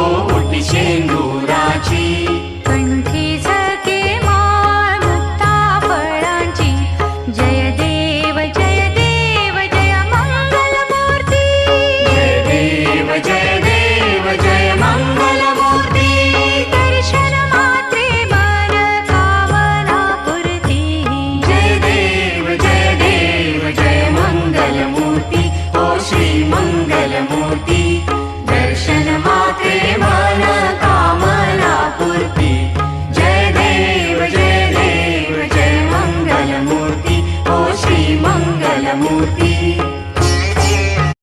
ओटी शेंदुराची. कंठी झके माळ मुक्ता जय देव जय देव जय जय देव जय देव जय मंगल मूर्ती दर्शन मात्रे मन कामना जय देव जय देव जय मंगल मूर्ती ओ मंगल स्तुति